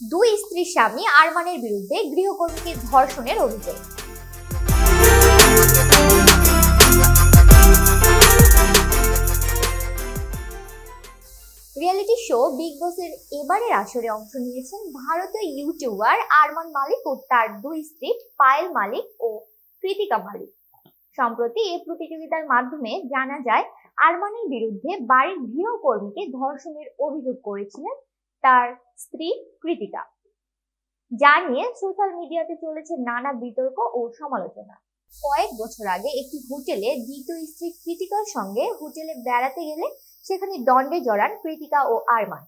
দুই স্ত্রীর স্বামী আরমানের বিরুদ্ধে গৃহকর্মীকে ধর্ষণের অভিযোগ। রিয়েলিটি শো বিগ বসের এবারের আসরে অংশ নিয়েছেন ভারতীয় ইউটিউবার আরমান মালিক ও তার দুই স্ত্রী পায়েল মালিক ও কৃতিকা মালিক। সম্প্রতি এই প্রতিযোগিতার মাধ্যমে জানা যায়, আরমানের বিরুদ্ধে বাড়ির গৃহকর্মীকে ধর্ষণের অভিযোগ করেছিলেন তার স্ত্রী কৃতিকা, যা নিয়ে সোশ্যাল মিডিয়াতে চলেছে নানা বিতর্ক ও সমালোচনা। কয়েক বছর আগে একটি হোটেলে দ্বিতীয় স্ত্রী কৃতিকার সঙ্গে হোটেলে বেড়াতে গেলে সেখানে দণ্ডে জড়ান কৃতিকা ও আরমান।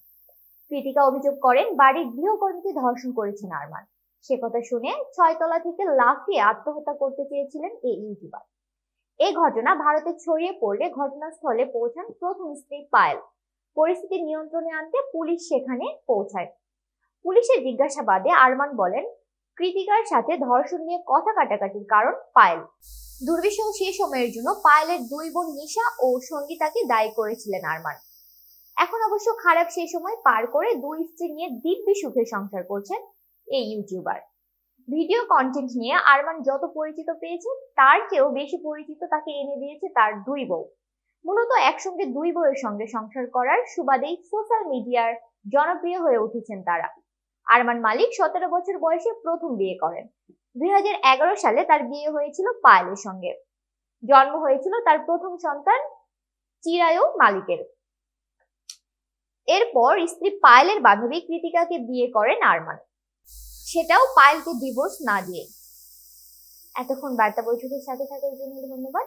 কৃতিকা অভিযোগ করেন, বাড়ির গৃহকর্মীকে ধর্ষণ করেছেন আরমান। সে কথা শুনে ছয়তলা থেকে লাফিয়ে আত্মহত্যা করতে চেয়েছিলেন এই ইউটিউবার। এই ঘটনা ভারতে ছড়িয়ে পড়লে ঘটনাস্থলে পৌঁছান প্রথম স্ত্রী পায়েল। পরিস্থিতি নিয়ন্ত্রণে আনতে পুলিশ সেখানে পৌঁছায়। পুলিশের জিজ্ঞাসাবাদে আরমান বলেন, কৃতিকার সাথে ধর্ষণ নিয়ে কথা কাটাকাটির কারণ পায়েল। দুর্বিষহ সে সময়ের জন্য পায়েলের দুই বোন নিশা ও সঙ্গীতাকে দায়ী করেছিলেন আরমান। এখন অবশ্য খারাপ সেই সময় পার করে দুই স্ত্রী নিয়ে দিব্যি সুখে সংসার করছেন এই ইউটিউবার। ভিডিও কন্টেন্ট নিয়ে আরমান যত পরিচিত পেয়েছে, তার চেয়েও বেশি পরিচিত তাকে এনে দিয়েছে তার দুই বউ। মূলত একসঙ্গে দুই বউয়ের সঙ্গে সংসার করার সুবাদেই সোশ্যাল মিডিয়ার জনপ্রিয় হয়ে উঠেছেন তারা। আরমান মালিক সতেরো বছর বয়সে প্রথম বিয়ে করেন। দুই হাজার এগারো সালে তার বিয়ে হয়েছিল পায়েলের সঙ্গে। জন্ম হয়েছিল তার প্রথম সন্তান চিরায়ু মালিকের। এরপর স্ত্রী পায়েলের বান্ধবী কৃতিকাকে বিয়ে করেন আরমান। সেটাও পায়েলকে ডিভোর্স না দিয়ে। এতক্ষণ বার্তা বৈঠকের সাথে থাকার জন্য ধন্যবাদ।